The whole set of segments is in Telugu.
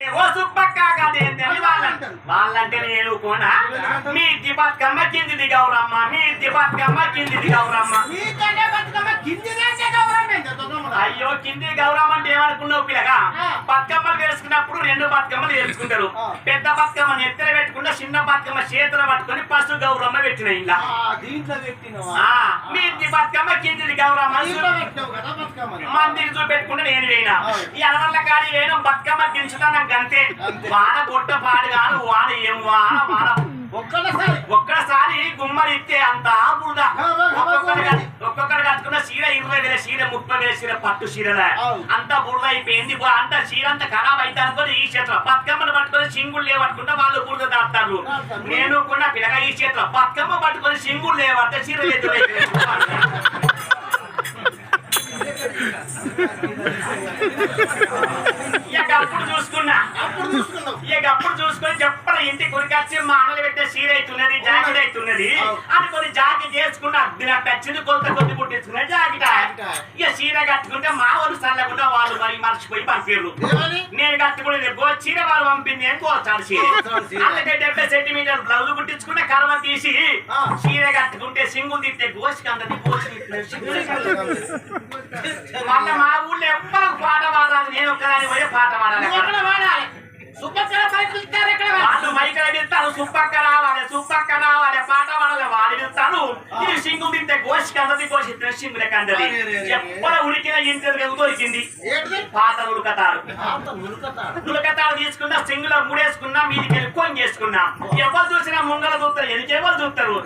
ఓ సుబ్బక్క కాదేంటని వాళ్ళంటే వాళ్ళంటే నేను కోనా మీ ఇంటి బతుకమ్మ కిందిది గౌరమ్మ. మీ ఇంటి బతుకమ్మ ఏంటి దొంగమ్మ? అయ్యో కింది గౌరమ్మ బతుకమ్మలు వేసుకున్నప్పుడు రెండు బతుకమ్మలు వేసుకుంటారు. పెద్ద బతుకమ్మ నెత్తర పెట్టుకుంటే చిన్న బతుకమ్మ చేతులు పట్టుకొని పసు గౌరమ్మ పెట్టిన ఇలా ఆ, దీంట్లో పెట్టినవా? ఆ, మీ ఇంటి బతుకమ్మ గౌరమ్మ కదా బతుకమ్మని. మందిని చూపెట్టుకుంటే నేను వేయినా. ఈ అలవల్ల కాడి వేయడం బతుకమ్మ దించుతా నాకు అంతే. వాన కొట్ట పాడు కాదు వాన ఏం వాన వాన ఒక్కసారి ఒక్కసారి గుమ్మడి ఇస్తే అంత బురద చీర పట్టు చీరలే. అంతా బురద అయిపోయింది అంతా చీర అంతా ఖరాబ్ అయితే అనుకోని ఈ చేతిలో బతుకమ్మను పట్టుకొని సింగులు లేవట్టుకుంటే వాళ్ళు బురద దాస్తారు. నేను కూడా పిల్లగా ఈ చేతిలో బతుకమ్మ పట్టుకొని సింగులు లేవట్టే చీర ఇక అప్పుడు చూసుకున్నా. ఇక అప్పుడు చూసుకొని చెప్పల ఇంటి కొరికొచ్చి మా అన్నలు పెట్టే సీర అవుతున్నది జాకెట్ అవుతున్నది అని కొన్ని చేసుకున్న నాకు వచ్చింది కొలత కొద్ది జాకెట్. జాకెట్. ఇక సీర కట్టుకుంటే మా వాళ్ళు చల్లకుండా వాళ్ళు మరి మర్చిపోయి పంపారు ఏమని? నేను కట్టుకునేది గో చీర వాళ్ళు పంపింది అని చీర. చీర. అందుకే డెబ్బై సెంటీమీటర్ బ్లౌజ్ కుట్టించుకుంటే కర్మ తీసి. చీర కట్టుకుంటే సింగులు తిట్టే గోసికి అందది గోసి మళ్ళీ మా ఊళ్ళో ఎవ్వరు పాట పాడాలి. నేను ఒక్కదాని పోయే పాట పాడాలి పైకి వాడాలి? వాళ్ళు మైకల తింటారు సుప్పక్క రావాలి సుప్పక్క రావాలి తింటారు ఇది సింగు తింటే గోషి కందది గోషి సింగుల కందది. అరే, అరే, అరే. ఎప్పటి ఉడికిన ఇంటి దొరికింది ఏంటి? పాత ఉడకతారు. ఉడకతారు తీసుకున్నా సింగులో మూడేసుకున్నా మీదికి వెళ్ళి ఫోన్ చేసుకున్నా. ఎవరు చూసినా ముంగల చూస్తారు ఎనికి ఎవరు చూస్తారు.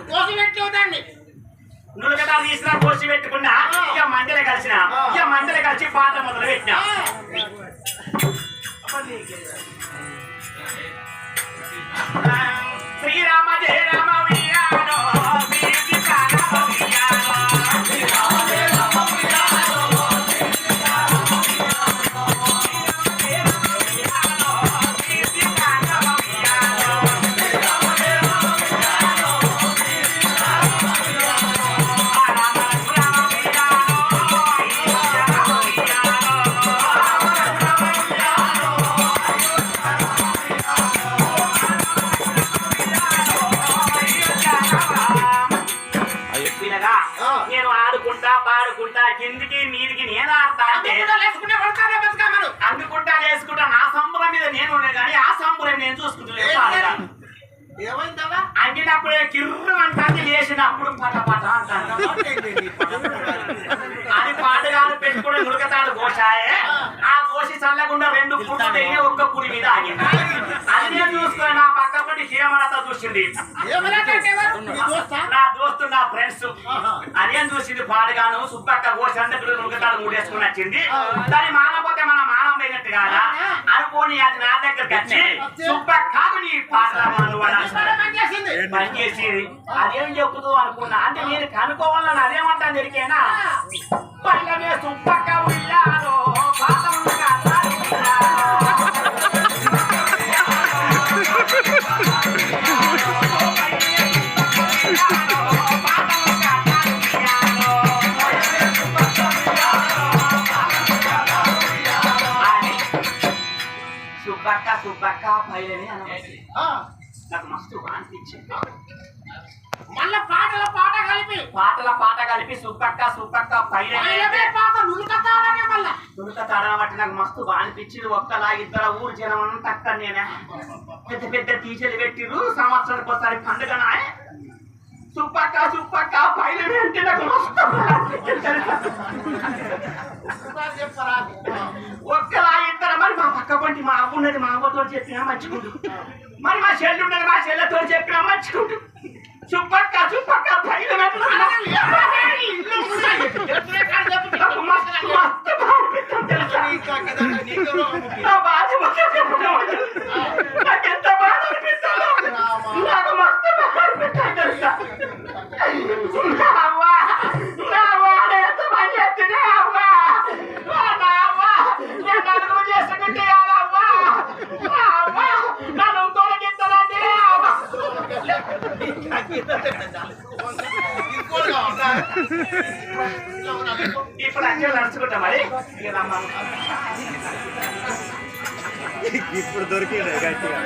నులకతారు తీసినా కోసి పెట్టుకున్నా ఇక మందెల కలిసిన ఇక మందెల కలిసి పాట మొదలు పెట్టినా పట అది పెట్టుకుని ఉడకతాడు గోషాయే ఆ గోషి చల్లకుండా రెండు పుట్లు తెగి ఒక్క పురి మీద ఆగింది. అది నేను చూసుకుని నా పక్క పడి చీమడత చూసింది? నీ దోస్తా? నా ఫ్రెండ్స్. అదేం చూసింది పాడుగాను సుబ్బక్క గోషి పిల్లలు ఉడకతాడు మూడేసుకుని వచ్చింది. దాని మానపోతే మన మానం పోయినట్టు కాదా అనుకోని అది నా దగ్గరికి వచ్చి సుబ్బక్కకు నీ పాటలు. పనిచేసేది. అదేం చెప్పుదు అనుకున్నా? అంటే నేను కనుక్కోవాలని అదేమంటాను జరిగేనా పల్లమే సుప్పక్క ఉయ్యాలో సుబ్బక్క సుబ్బక్క పైలని అనవచ్చు ఆ, నాకు మస్తు అనిపించింది మళ్ళా పాటల పాట కలిపి పాటల పాట కలిపి సుబ్బక్క సుబ్బక్క పైలమే పైలని పాట నులుకతాడనే మళ్ళా తులక తడన బట్టి నాకు మస్తు బాగా అనిపించింది ఒక్కలా ఇద్దరు ఊరు జనం అంతా అక్కడ నేనే పెద్ద పెద్ద టీచర్లు పెట్టిరు సంవత్సరానికి ఒకసారి పండుగ నాయ సుప్పక్క సుప్పక్క పైలనే అంటే నాకు మస్తు బాగా అనిపించింది. ఒకసారి చెప్పరా ఒక్కలా ఇద్దరు మరి మా పక్క పంటి మా అవ్వ ఉన్నది మా అవ్వతో చెప్పినా మంచుకుంటు మరి మా చెల్లి ఉన్నది మా చెల్లెతో చెప్పినా మంచుకుంటు సుప్పక్క సుప్పక్క పైలనే ఇప్పుడు అన్నీ నడుచుకుంటా మరి ఇక రమ్మను. ఇప్పుడు దొరికిండే గట్టిగా